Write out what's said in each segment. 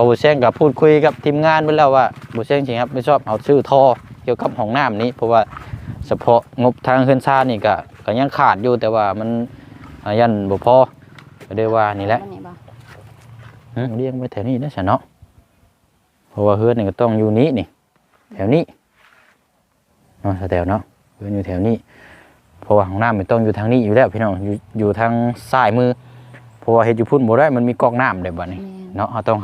อบุเชงกับพูดคุยกับทีมงานไปแล้วว่าบุเชงจริงครับไม่ชอบเอาชื่อท่อเกี่ยวกับห้องน้ำนี้ เพราะว่าเฉพาะงบทางเฮือนซ่านนี่ก็ก็ยังขาดอยู่แต่ว่ามันยันบ่พอก็ได้ว่านี่แหละเรียงไว้แถวนี้นะฉันเนาะเพราะว่าเฮือนนี่ก็ต้องอยู่นี้นี่ แถวนี้เนาะแถวเนาะเฮือนอยู่แถวนี้เพราะว่าห้องน้ำมันต้องอยู่ทางนี้อยู่แล้วพี่น้องอยู่อยู่ทางซ้ายมือเพราะว่าเฮ็ดอยู่พุ่นบ่ได้มันมีก๊อกน้ำได้บ่นี่แม่น เนาะเขาต้อง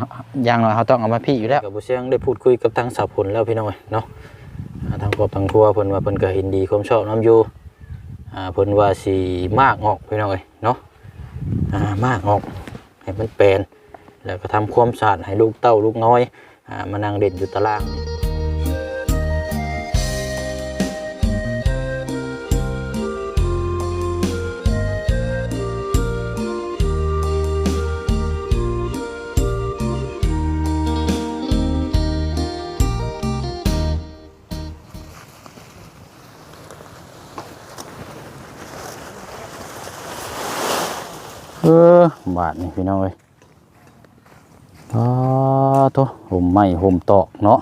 อย่างน้อยเขาต้องเอามาพี่อยู่แล้วกับบุเชียงได้พูดคุยกับทางสาวผลแล้วพี่น้องเอ้ยเนาะทางครอบทางครัวเพิ่นว่าเพิ่นก็เห็นดีความชอบน้ำอยู่อ่าเพิ่นว่าสีมากออกพี่น้องเอ้ยเนาะมากออกให้มันแปลนแล้วก็ทำความสะอาดให้ลูกเต้าลูกน้อยอมานั่งเด่นอยู่ตารางนี่ ออบาทนี่พี่น้องเอ้ยอ๋อโตห่มไม้ห่มตอกเนาะ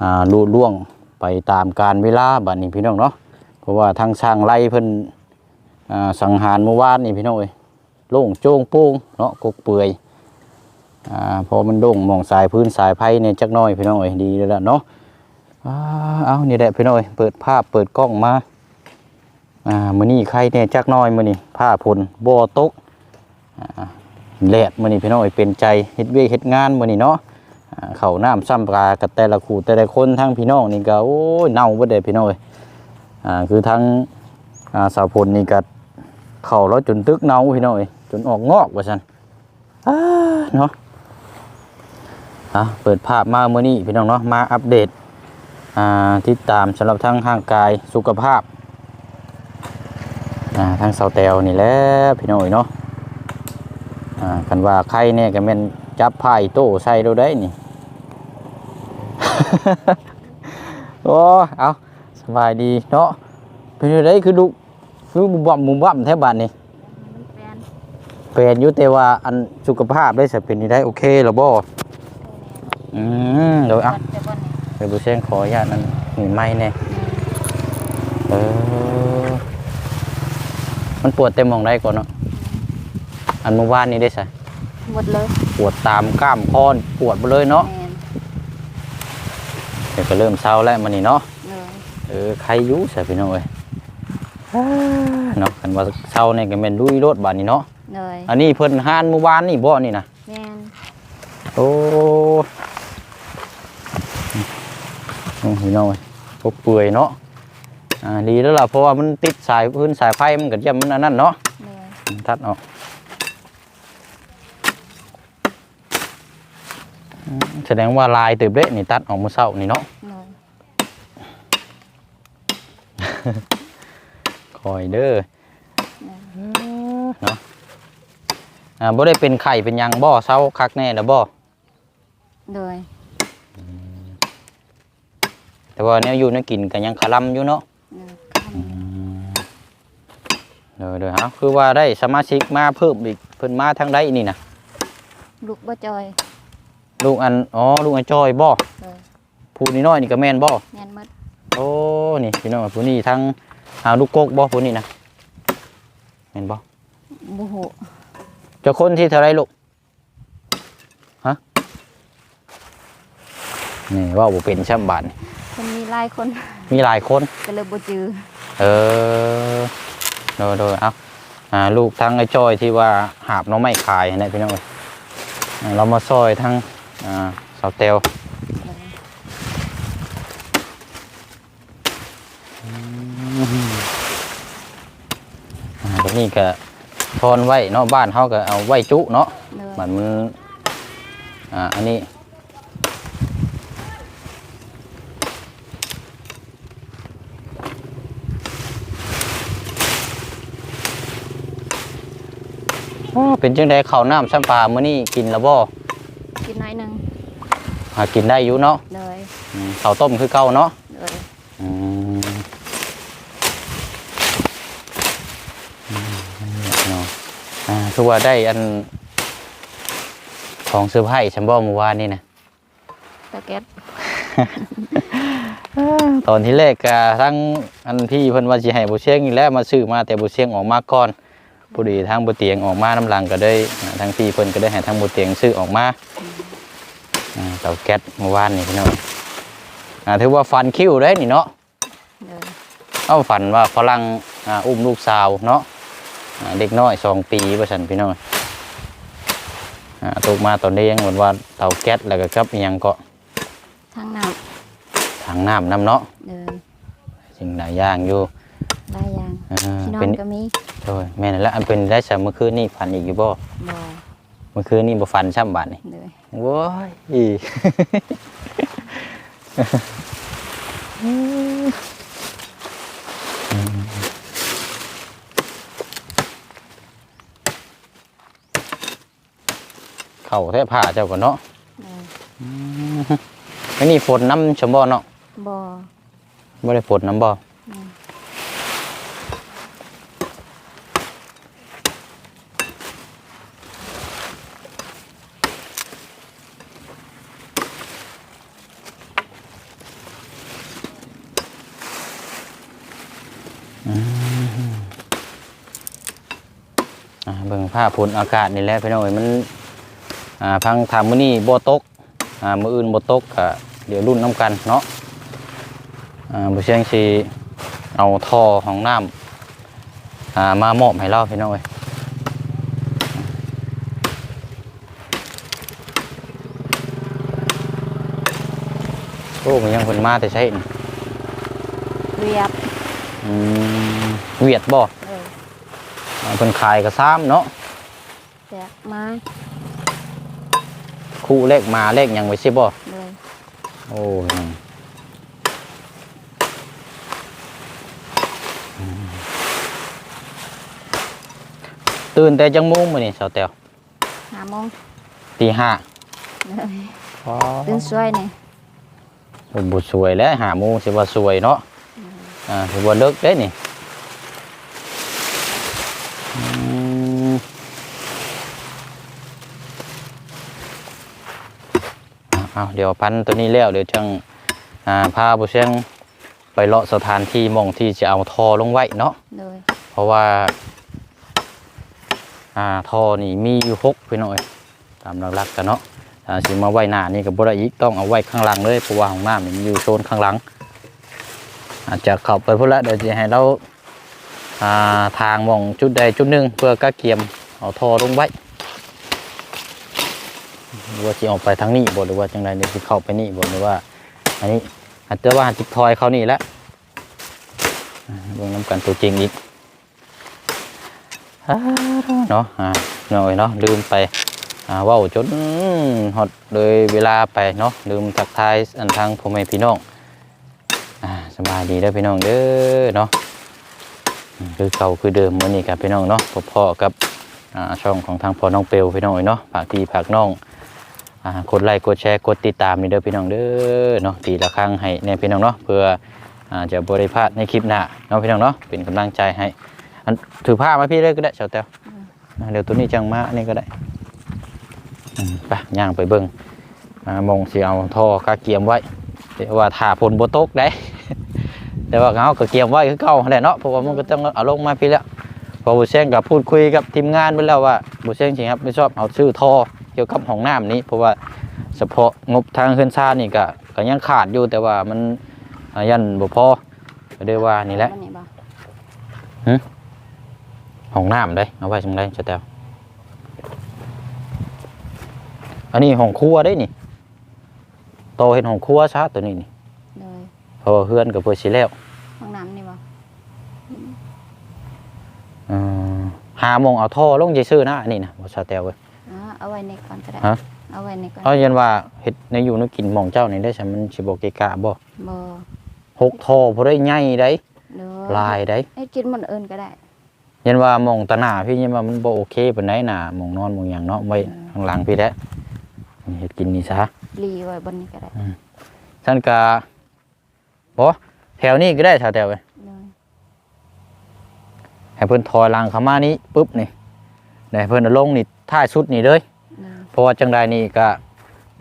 อ่าลุล่วงไปตามการเวลาบาทนี้พี่น้องเนาะเพราะว่าทางช่างไล่เพิ่นอ่าสังหารเมื่อวานนี่พี่น้องเอ้ยโล่งโจ้งโป้งเนาะกกเปื่อยอ่าพอมันโด่งมองสายพื้นสายไผ่เนี่ยจักน้อยพี่น้องเอ้ยดีแล้วเนาะอ่าเอานี่แหละพี่น้องเอ้ยเปิดภาพเปิดกล้องมา อ่ามื้อนี้ใครแน่จักน้อยมื้อนี้ผ้าพลบ่ตกอ่าแลดมื้อนี้พี่น้องเอ้ยเป็นใจเฮ็ดเวยกเฮ็ดงานมื้อนี้เนาะอ่าข้าน้ำซ้ำปลากับแต่ละคู่แต่ละคนทั้งพี่น้องนี่ก็โอ้ยเน่าเบิดเลยพี่น้องเอ้ยอ่าคือทั้งอ่าสาวพลนี่ก็เข้าแล้วจนตึกเน่าพี่น้องเอ้ยจนออกงอกว่าซั่นอ้าเนาะอะเปิดภาพมามื้อนี้พี่น้องเนาะมาอัปเดตอ่าติดตามสำหรับทั้งร่างกายสุขภาพ อ่าทางเสาแตวนี่แหละพี่น้อยเนาะอ่ากันว่าใครเนี่ยก็แม่นจับไพ่โต้ใส่เราได้นี่ โอ้เอาสบายดีเนาะเป็นยังไงคือดูคือบุบบ่มบุบบ่มแทบบ้านนี่แฟนเป็นอยู่แต่ว่าอันสุขภาพได้สเป็นนี่ได้โอเคหรอบ่อืมเดี๋ยวเอาแต่บ่นี่เดี๋ยวบุเชงขออนุญาตนั่นนี่ไม่แน่เออ มันปวดเต็มหมองได้ก่อนเนาะอันเมื่อวานนี้ได้ใช่หมดเลยปวดตามกล้ามคอปวดไปเลยเนาะแม่นเดี๋ยวก็เริ่มเศร้าแล้วมันนี่เนาะเลยเออใครอยุ่ใส่พี่น้องเอ้ยเนาะกันว่าเศร้าเนี่ยก็เป็นลุยรถบานนี้เนาะเลยอันนี้เพิ่นหานเมื่อวานนี่บ่นี่นะแม่นโอ้โอ้พี่น้องเอ้ยพวกเปื่อยเนาะ อ่าดีแล้วล่ะเพราะว่ามันติดสายพื้นสายไฟมันก็จะมันอันนั้นเนาะเลยตัดออกอืมแสดงว่าลายตืบเละนี่ตัดออกเมื่อเช้านี่เนาะเลยคอยเด้อเนาะอ่าบ่ได้เป็นไข่เป็นหยังบ่เศร้าคักแน่แล้วบ่เลยแต่ว่าแนวอยู่แนวกินก็ยังคลำอยู่เนาะ เลยเด้อเด้อเอาคือว่าได้สมาชิกมาเพิ่มอีกเพิ่นมาทางใดนี่นะลูกบ่จอยลูกอันอ๋อลูกอันจอยบ่เลยผู้นี่น้อยนี่ก็แม่นบ่แม่นหมดโอ้นี่พี่น้องผู้นี้ทั้งหาลูกกกบ่ผู้นี้นะแม่นบ่บ่ฮู้เจ้าคนที่เท่าไรลูกฮะนี่ว่าบ่เป็นช่ำบาทนี่คนมีหลายคน มีหลายคน ก็เลยบ่จือเออ โดยโดยเอาอ่าลูกทั้งไอ้จ้อยที่ว่าหาบหน้องไม้ขายนะพี่น้องเอ้ยอ่าเรามาซอยทั้งอ่าสาวเตลเลยอ่าแบบนี้ก็ทอนไว้เนาะบ้านเขาก็เอาไว้จุเนาะเลยมันมันอ่าอันนี้ อ้อเป็นจังไดข้าวน้ำซ้ำปลามื้อนี้กินแล้วบ่กินน้อยหนึงหากินได้อยู่เนาะเลยอืมข้าวต้มคือเก่าเนาะเลยอืมอืมนี่เนาะอ่าคือว่าได้อัน ของเสื้อผ้าฉันบอกเมื่อวานนี่นะ ตะเก็ตตอนที่แรกก็ทั้งอันพี่เพิ่นว่าสิให้บ่เชียงนี่แหล้วมาซื้อมาแต่บ่เชียงออกมาก่อน พอดีทางบ่เตียงออกมาน้ำหลังก็ได้อ่าทางพี่เพิ่นก็ได้ให้ทางบ่เตียงซื้อออกมาอ่าเตาแก๊สเมื่อวานนี่พี่น้องอ่าถือว่าฟันคิ้วได้นี่เนาะเลยเอาฝันว่าฝรั่งอ่าอุ้มลูกสาวเนาะอ่าเด็กน้อยสองปีว่าซั่นพี่น้องอ่าตกมาตอนนี้ยังเหมือนว่าเตาแก๊สแล้วก็กับอิหยังก็ทางน้ถังน้ำน้ำเนาะำเลยสิ่งหลายอย่างอยู่ หลายอย่างอ่าที่นอเป็นนก็มีโอ้ยแม่นแล้วอันเป็นได้สเมื่อคืนนี่ฝันอีกอยู่บ่บ่เมื่อคืนนี่บ่ฝันช่ำบาดนี่เลยโว้ยอีเข้าแท้ผ้าเจ้าก่อนเนาะเลยไม่นี่ฝนน้ำชมบ่เนาะบ่บ่ได้ฝนน้ำบ่าเบิ่งผ้าฝนอากาศนี่แหละพี่น้องเอ้ยมันอ่าพังถามมื้อนี้บ่ตกอ่ามื้ออื่นบ่ตกก็เดี๋ยวรุ่นน้ำกันเนาะอ่าบ่เชียงสิเอาท่อของน้ำอ่ามามอบให้เราพี่น้องเอ้ยโอ้มันยังเพิ่นมาแต่ใช่นี่เรียบอืมเวียดบ่เลยอ่าเพิ่นขายก็ซ้ำเนาะ แจกมาคู่เลขมาเลขหยังไว้สิบ่เลยโอ้ยอืมตื่นแต่จังมุ้งมื้อนี่สาวแตวห้าโมงตีห้าเลยอ๋อตื่นสวยนี่บุสวยแล้วหาโมงสิว่าสวยเนาะอ่าถือว่าเลิกได้นี่ เอาเอาเดี๋ยวพันตัวนี้แล้วเดี๋ยวจังอ่าพาบุเชียงไปเลาะสถานที่หมองที่จะเอาทอลงไว้เนาะเลยเพราะว่าอ่าท่อนี่มีอยู่หกพี่น้อยตามหลักๆกันเนาะถ้าสิมาไว้หน้านี่กับบรอีกต้องเอาไว้ข้างหลังเลยเพราะว่าของน้ำนี่มันอยู่โซนข้างหลัง อาจจะเข้าไปพุ่นละเดี๋ยวจะให้เราอ่าทางหมองจุดใดจุดหนึ่งเพื่อกะเกียมเอาท่อลงไว้ หรือว่าจะออกไปทางนี้บ่หรือว่าจังไรเดี๋ยวจะเข้าไปนี่บ่หรือว่า อันนี้อาจจะว่าจิบทอยเขานี่และอ่าเบิ่งน้ำกันตัวจริงอีกเนาะอ่าหน่อยเนาะลืมไปอ่าว้าจนฮอดเลยเวลาไปเนาะลืมทักทายอันทางพ่อแม่พี่น้องสบายดีเด้อพี่น้องเด้อเนาะคือเก่าคือเดิมมื้อนี้กับพี่น้องเนาะพ่อกับช่องของทางพ่อน้องเปลวพี่น้องเนาะฝากพี่ฝากน้องอ่า กดไลค์กดแชร์กดติดตามนี่เด้อพี่น้องเด้อเนาะตีละครั้งให้แน่พี่น้องเนาะเพื่ออจะบริพาดในคลิปหน้าเนาะพี่น้องเนาะเป็นกำลังใจให้อันถือผ้ามาพี่เลยก็ได้เฉาเต้วอ่าเดี๋ยวตัวนี้จังมาอันนี้ก็ได้ไปย่างไปเบิ้งมองสีเอาท่อกาเกียมไว้แต่ว่าถ่าพลโบตกได้ แต่ว่าเขาก็เกียมไว้คือเก่าแหละเนาะเพราะว่ามันก็ต้องเอาลงมาพี่แล้วพอบุเชงกับพูดคุยกับทีมงานไปแล้วว่าบุเชงจริงครับไม่ชอบเอาชื่อท่อ เกี่ยวกับห้องน้ำนี้ เพราะว่าเฉพาะงบทางเคลื่อนซ่านี่ก็ก็ยังขาดอยู่แต่ว่ามันอ่ายันบ่พอก็ได้ว่านี่แหละวันนี้บ่ห้องน้ำได้เอาไว้จังได้จะแต้วอันนี้ห้องครัวได้นี่โตเห็นห้องครัวชาตัวนี้นี่เลยเพราะว่าเฮือนกับเพื่อสิแล้วห้องน้ำนี่บ่เอ่อหาโมงเอาท่อลงใจซื้อนะอันนี้นะบ่ชาแต้วเว้ยอ๋อ เอาไว้ในก่อนก็ได้ฮะ เอาไว้ในก่อนเอาเย็นว่าเฮ็ดในอยู่ในกินหมองเจ้านี่ได้ใช่มันสิบ่เกะกะบ่บ่หกท่อบ่ได้ใหญ่ได้เลยลายได้ให้กินมันอื่นก็ได้เย็นว่าหมองตะหน้าพี่เย็นว่ามันบ่โอเคปานใดน่ะหมองนอนหมองหยังเนาะไว้ข้างหลังพี่แหละเฮ็ดกินนี่ซะรีไว้บนนี้ก็ได้ฉันกะบ่แถวนี้ก็ได้แถวแถวไปเลยให้เพิ่นถอยหลังเข้ามานี้ปุ๊บนี่ได้เพิ่นเอาลงนี่ท้ายสุดนี่เลย เลยเพราะว่าจังใดนี่ก็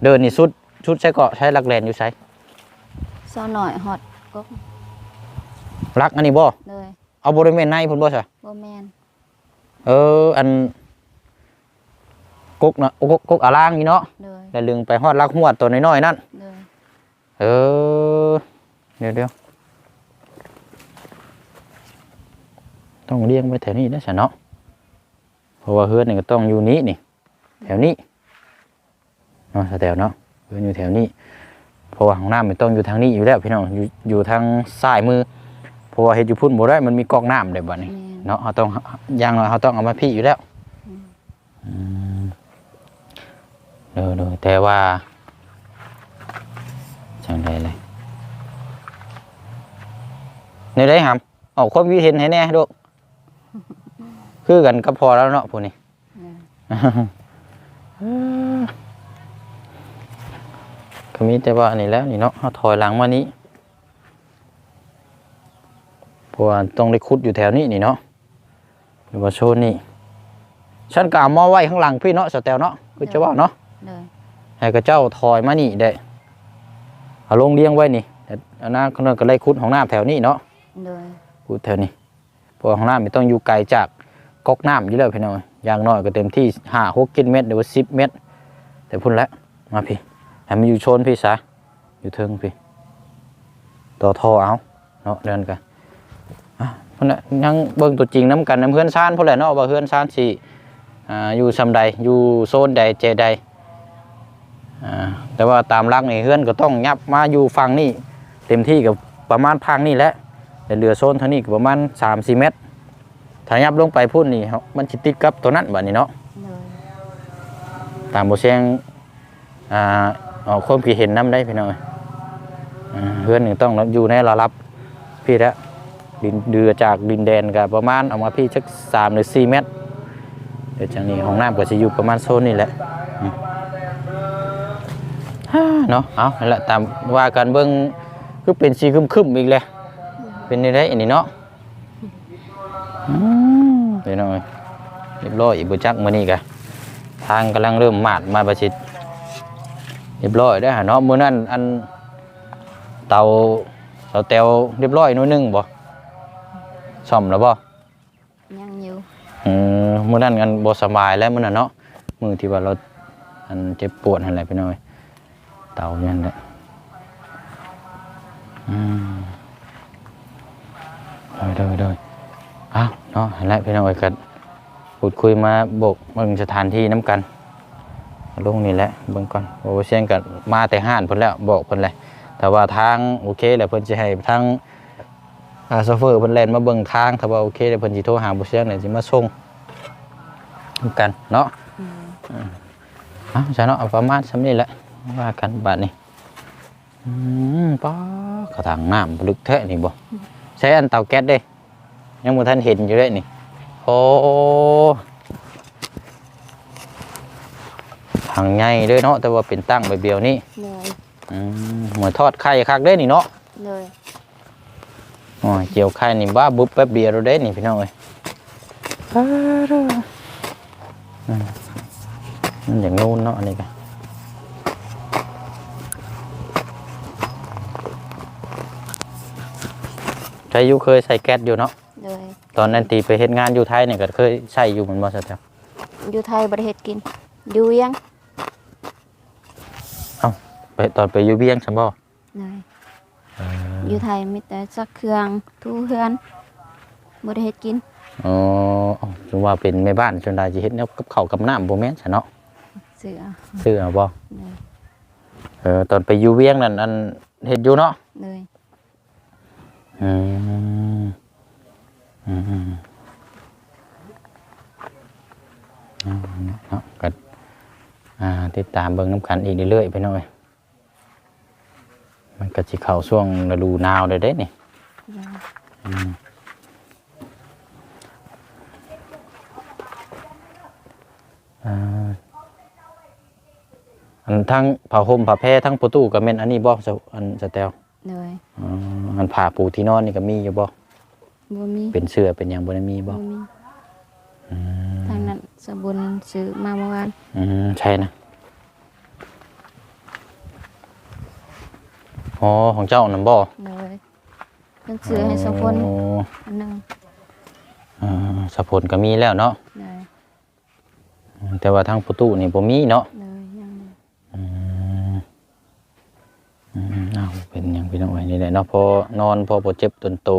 เดินนี่สุดชุดใช้เกาะใช้ลักแลนอยู่ใช้เศร้าหน่อยฮอดก็ลักอันนี้บ่เลยเอาบริเวณในพุ่นบ่ซะบ่แม่นเอออันกกนะกกกกอาล่างนี่เนาะเลยแล้วลึงไปฮอดลักหัวดตัวน้อยๆนั่นเลยเออเดี๋ยวเดี๋ยวต้องเลี้ยงไว้แถวนี้นะฉันเนาะเพราะว่าเฮือนนี่ก็ต้องอยู่นี้นี่แถวนี้ เนาะแถวเนาะเฮือนอยู่แถวนี้เพราะว่าห้องน้ำมันต้องอยู่ทางนี้อยู่แล้วพี่น้องอยู่อยู่ทางซ้ายมือเพราะว่าเฮ็ดอยู่พุ่นบ่ได้มันมีก๊อกน้ำได้บัดนี้แม่นเนาะเราต้องอย่างน้อยเราต้องเอามาพี่อยู่แล้วอืมเด้อเด้อแต่ว่าจังไดเลยในได้หำออกความคิดเห็นให้แน่ลูกคือกันก็พอแล้วเนาะพวกนี้เลย ก็มีแต่ว่าอันนี้แล้วนี่เนาะเอาถอยหลังมานี้เพราะว่าต้องได้คุดอยู่แถวนี้นี่เนาะหรือว่าโซนนี่ฉันกเอาหม้อไว้ข้างหลังพี่เนาะสแตลเนาะคือจะว่าเนาะเลยให้กับเจ้าถอยมานี่ได้เอาลงเลี้ยงไว้นี่แต่อันนั้นเขาก็ได้คุดของน้ำแถวนี้เนาะเลยคุดแถวนี้เพราะว่าของน้ำมันต้องอยู่ไกลจากก๊อกน้ำอยู่แล้วพี่น้องอย่างน้อยก็เต็มที่ห้าหกกิโลเมตรหรือว่าสิบเมตร แต่พุ่นแล้วมาพี่ ให้มันอยู่โชนพี่ซะอยู่เทิงพี่ต่อทอเอาเนาะเดินกันอะพุ่นน่ะยังเบิ่งตัวจริงน้ำกันน้ำเพื่อนซ่านพุ่นแหละเนาะว่าเพื่อนซ่านสิอ่าอยู่ซำใดอยู่โซนใดเจใดอ่าแต่ว่าตามรักนี่เพื่อนก็ต้องยับมาอยู่ฝั่งนี่เต็มที่กับประมาณพังนี่แหละแต่เหลือโซนเท่านี้ก็ประมาณ3-4เมตรถ้ายับลงไปพุ่นนี่เฮามันสิติดกับตัวนั้นบัดนี้เนาะเลยตามโบเชียงอ่า ออกความคิดเห็นน้ำได้พี่น้อยเพื่อนหนึ่งต้องอยู่ในระดับพี่แล้วดินเดือจากดินแดนกับประมาณเอามาพี่สักสามหรือสี่เมตรเดี๋ยวจากนี้ห้องน้ำก็จะอยู่ประมาณโซนนี่แหละฮ่าเนาะเอานั่นแหละตามว่ากันเบิ้งคือเป็นสีคึมๆอีกเลยเป็นในได้อันนี้เนาะเดี๋ยวหน่อยเรียบร้อยอีกบุจักมือนี่กะทางกำลังเริ่มหมาดมาประชิด เรียบร้อยได้อหาเนาะมื้อนั้นอันเตาเตาเตวเรียบร้อยหนู่นนึงบ่ซ่อมแล้วบ่ยังอยู่อืมมื้อนั้นกันบ่สบายแล้วมื้อนั้นเนาะมื้อที่ว่าเราอันเจ็บปวดนั่นแหละพี่น้อยเตานั่นแหละอืมเด้อเด้อๆอ้าวเนาะนั่นแหละพี่น้อยกันพูดคุยมาโบกเบิ่งสถานที่น้ำกัน ลงนี่แหละเบิ่งก่อนโอ้เชียงกับมาแต่ห้านเพิ่นแล้วบอกเพิ่นเลยแต่ว่าทางโอเคแล้วเพิ่นสิให้ทางอาโซเฟอร์เพิ่นแล่นมาเบิ่งทางถ้าว่าโอเคแล้วเพิ่นสิโทรหาบ่เชียงแล้วสิมาส่งกันเนาะอืมเอ้าใช่เนาะเอาประมาณซำนี้แหละว่ากันบัดนี้อืมป้ากระถางน้ำลึกแท้นี่บ่ใช้อันเตาแก๊สเด้ยังบ่ทันเห็นอยู่เลยนี่โอ้ ทางใหญ่เด้อเนาะแต่ว่าเป็นตั้งใบเบียวนี่เลยอืมเหมือนทอดไข่คักเด้นี่เนาะเลยโอ้ยเจียวไข่นี่บ้าบุบแป๊บเดียวเราได้นี่พี่น้องเอ้ยอืมมันอย่างนู้นเนาะอันนี้กันใช้อยูเคยใส่แก๊สอยู่เนาะเลยตอนนั้นตีไปเฮ็ดงานอยู่ไทยเนี่ยก็เคยใช้อยู่เหมือนบ่ซะแท้อยู่ไทยบริเฮ็ดกินอยู่ยังไป ตอนไปอยู่เวียงซั่นบ่เลยอยู่ไทยมีแต่ซักเครื่องทูเฮือนบริเฮ็ดกินอ๋ออ๋อถึงว่าเป็นแม่บ้านจนได้สิเฮ็ดแนวกับข้าวกับน้ำบ่แม่นซะเนาะเสือซื้อเอาบ่เลยเออตอนไปอยู่เวียงนั่นอันเฮ็ดอยู่เนาะ เลยอืมอืมอืมอืมเนาะก็อ่าติดตามเบิ่งน้ำกันอีกเรื่อยๆไปหน่อย มันก็สิเข้าช่วงฤดูหนาวได้เด้นี่เลยอืมอ่าอันทั้งผ้าห่มผ้าแพรทั้งประตูก็แม่นอันนี้บ่สะอันสะแตวเลยอ๋ออันผ้าปูที่นอนนี่ก็มีอยู่บ่บ่มีเป็นเสื้อเป็นหยังบ่ได้มีบ่บ่มีอืมทางนั้นสบุนซื้อมาเมื่อวานอืมใช่นะ อ๋อของเจ้านั่นบ่เลยเพิ่นซื้อให้สะพลอ๋ออันหนึงอ่าสะพลก็มีแล้วเนาะเลยแต่ว่าทางประตูนี่บ่มีเนาะเลยยังเลยอืมอืมเอาเป็นหยังพี่น้องไว้นี่แหละเนาะพอนอนพอบ่เจ็บตนโต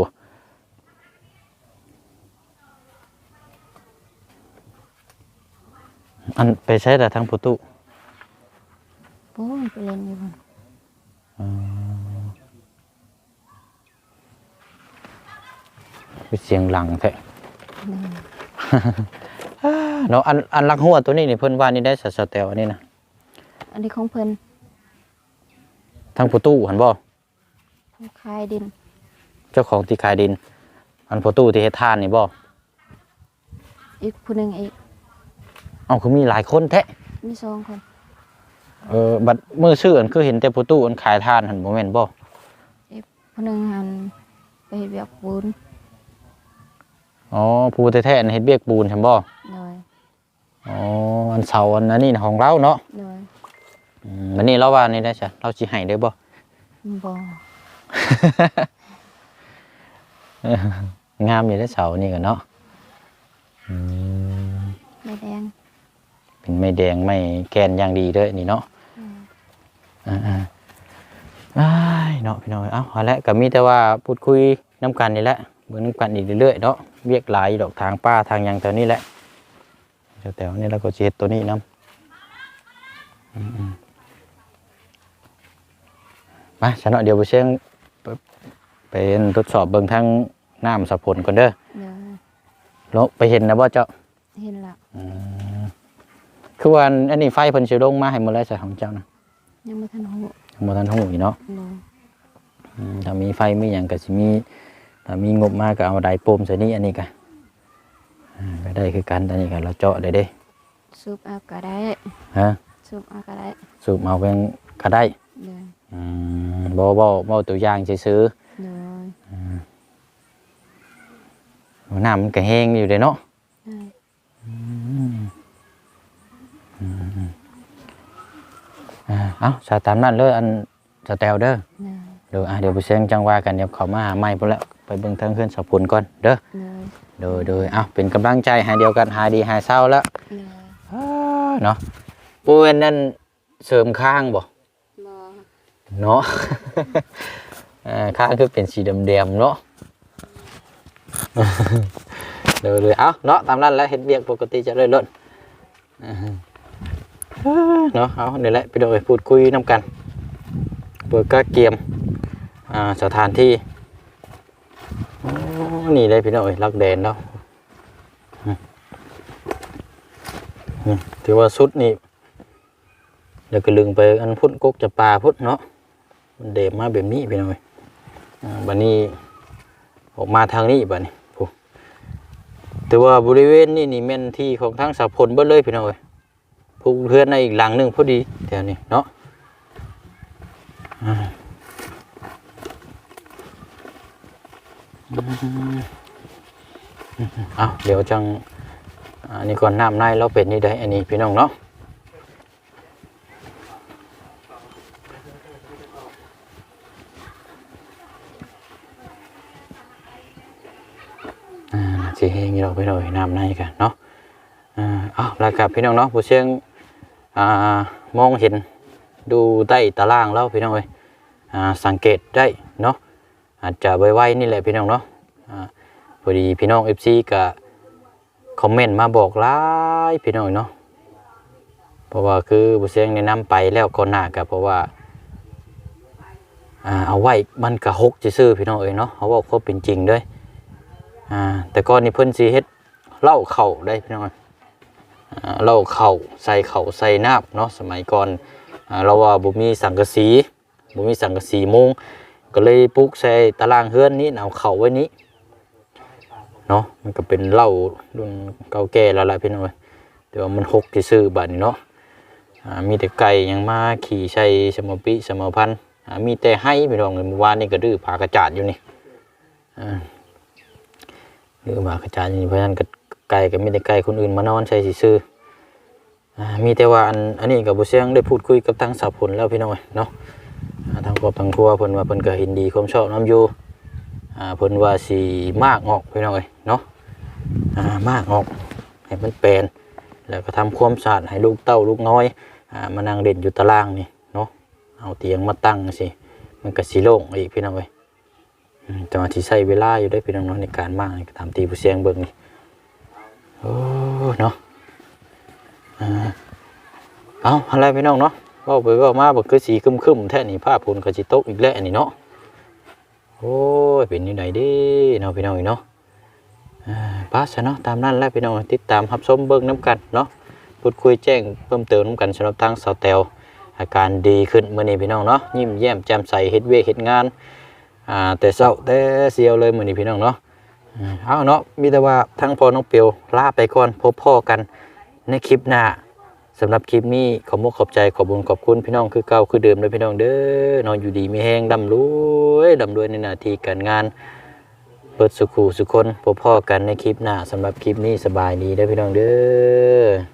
อันไปใช้แต่ทางประตู โอ้ยไปเล่นอยู่พุ่นคื อเสียงหลังแท้เลยเนาะอันอันลักหัวตัวนี้นี่เพิ่นว่านี่ได้สะสะแตวอันนี้นะอันนี้ของเพิ่นทางประตูหันบ่ผู้ขายดิน เจ้าของที่ขายดิน อันประตูที่เฮ็ดทานนี่บ่อีกผู้หนึงอีกเอ้าคือมีหลายคนแท้มีสองคนเออบัดมื้อซื้ออันคือเห็นแต่ประตูอันขายทานหันบ่แม่นบ่ผู้หนึงหันไปเฮ็ดเวียกปูน อ๋อผู้แท้ๆอันเฮ็ดเบียกปูนใช่บ่เลยอ๋ออันเสาอันนั้นนี่ของเราเนาะเลยอืมวันนี้เราว่านี่ได้จ้ะเราสิให้ได้บ่บ่งามอยู่ได้เสานี่กันเนาะอืมไม่แดง เป็นไม้แดงไม้แกนอย่างดีเด้อนี่เนาะอืมอ่าอ่าอ้ายเนาะพี่น้องเอ้าเอาละก็มีแต่ว่าพูดคุยน้ำกันนี่แหละเบิ่งน้ำกันอีกเรื่อยๆเนาะ เวียกหลายดอกทางป้าทางหยังแถวนี้แหละแถวๆนี้เราก็สิเฮ็ดตัวนี้นํอืมๆมาฉันเนาะเดี๋ยวไปเชียงไปเป็นทดสอบเบิ่งทางน้ำสะพลก่อนเด้อเลยลงไปเห็นนะบ่เจ้าเห็นละอืมคือว่าอันนี้ไฟเพิ่นสิลงมาให้หมดแล้วจ้ะของเจ้านะยังไม่ทันหูบ่ทันฮู้อีกเนาะเลยอืมถ้ามีไฟมีหยังก็สิมี ถ้ามีงบมาก็เอาไดโปมใส่นี่อันนี้ก็อ่าก็ได้คือกันอันนี้ก็เราเจาะได้เด้สูบเอาก็ได้ฮะสูบเอาก็ได้สูบเอาเพียงก็ได้เลยอืมบ่บ่บ่ตัวอย่างซื่อเลยๆน้ำมันก็แห้งอยู่เด้เนาะเลยอ่าเอ้าสาตามนั้นเลยอันสแตลเด้อเลยเดี๋ยวอะเดี๋ยวไปเสียงจังว่ากันเดี๋ยวเขามาหาไม้พุ่นละไป เบิ่งทางเพื่อนสาวพุนก่อนเด้อเลยโดยโดยเอ้าเป็นกำลังใจหาเดียวกันหาดีหาเศร้าแล้วเลยเนาะปูเวนนั่นเสริมข้างบ่บ่เนาะอ่าข้างคือเป็นสีแดงๆเนาะเดี๋ยวเลยเอ้าเนาะตามนั้นแหล้วเฮ็ดเวียกปกติจะเลยลดอ่าฮะเนาะเอาเดี๋ยวแหละไปดูไปพูดคุยน้ำกันเปิดก็เกียมอ่าสถานที่ อ๋อนี่ได้พี่น้อยลักแดนแล้วอืมอืมถือว่าสุดนี่เดี๋ยวก็ลึงไปอันพุ่นกกจะปลาพุ่นเนาะมันเดบมาแบบนี้พี่น้อยอ่าบันนี้ออกมาทางนี้บัดนี้ผู้แต่ว่าบริเวณนี่นี่แม่นที่ของทางสาพลเบิดเลยพี่น้อยผู้เพื่อนในอีกหลังหนึ่งพอดีแถวนี้เนาะ อาเดี๋ยวจังอันนี้ก่อนน้ำในเราเป็นนี่ได้อันนี้พี่น้องเนาะอ่าสิเฮงเราไปเลยน้ำในกันเนาะอ่าเอาแล้วกับพี่น้องเนาะผู้เชี่ยงอ่ามองเห็นดูใต้ตารางแล้วพี่น้องเอ้ยอ่าสังเกตได้ อาจจะไวๆนี่แหละพี่น้องเนาะพอดีพี่น้องเอฟซีก็คอมเมนต์มาบอกหลายพี่น้องเนาะเพราะว่าคือบุเสียงแนะนำไปแล้วก่อนหน้ากับเพราะว่าเอาไว้มันกะหกจะซื้อพี่น้องเอ้ยเนาะเขาบอกเขาเป็นจริงด้วยแต่ก่อนนี่เพิ่นสีเฮ็ดเล้าเข่าได้พี่น้องเล้าเข่าใส่เข่าใส่น้ำเนาะสมัยก่อนเราว่าบ่มีสังกะสีบ่มีสังกะสีมุง ก็เลยปลูกใส่ตารางเฮือนนี้เอาเข่าไว้นี้เนาะมันก็เป็นเหล้ารุ่นเก่าแก่แล้วล่ะพี่น้อยแต่ว่ามันหกที่ซื้อบัดนี้เนาะมีแต่ไก่ยังมาขี่ใช้สมปิสมพันธ์มีแต่ให้พี่น้องเมื่อวานนี่ก็ดื้อผากระจาดอยู่นี่ดื้อผากระจาดอยู่นี่เพราะฉะนั้นก็ไก่ก็มีแต่ไก่คนอื่นมานอนใช้สิซื้ออมีแต่ว่าอันอันนี้กับบุเซียงได้พูดคุยกับทางสาวผลแล้วพี่น้อยเนาะ อ่าทางครอบทางครัวเพิ่นว่าเพิ่นก็เห็นดีความชอบน้ำอยู่อ่าเพิ่นว่าสิมากออกพี่น้องเอ้ยเนาะอ่ามากออกให้มันแปลนแล้วก็ทำความสะอาดให้ลูกเต้าลูกน้อยอ่ามานั่งเด่นอยู่ตารางนี่เนาะเอาเตียงมาตั้งสิมันก็สิโล่งอีกพี่น้องเอ้ยแต่ว่าที่ใช้เวลาอยู่ได้พี่น้องเนาะในการมากตามตีผู้เสียงเบิ่งนี่โอ้เนาะอ่าเอาอะไรพี่น้องเนาะ ว่าไปว่ามาบ่คือสีครึมๆแท้นี่ผ้าปูนก็สิตกอีกแล้วนี่เนาะโอ้ยเป็นยังไงดิเนาะพี่น้องเนาะอ่าป้าซะเนาะตามนั้นแหละพี่น้องติดตามรับชมเบิ่งน้ำกันเนาะพูดคุยแจ้งเพิ่มเติมน้ำกันสำหรับทางสาวแตวอาการดีขึ้นเมื้อนี้พี่น้องเนาะยิ้มแย้มแจ่มใสเฮ็ดเวยกเฮ็ดงานอ่าแต่เช้าแต่เสียวเลยเมื้อนี้พี่น้องเนาะเอาเนาะมีแต่ว่าทั้งพ่อน้องเปียวลาไปก่อนพบพ่อกันในคลิปหน้า สำหรับคลิปนี้ขอมกขอบใจขอบบุญขอบคุณพี่น้องคือเก่าคือเดิมเลยพี่น้องเด้อนอนอยู่ดีมีแห้งดำรวยดำรวยในหน้าที่การงานเปิดสุขูสุคนพบพ่อกันในคลิปหน้าสำหรับคลิปนี้สบายดีเด้อพี่น้องเด้อ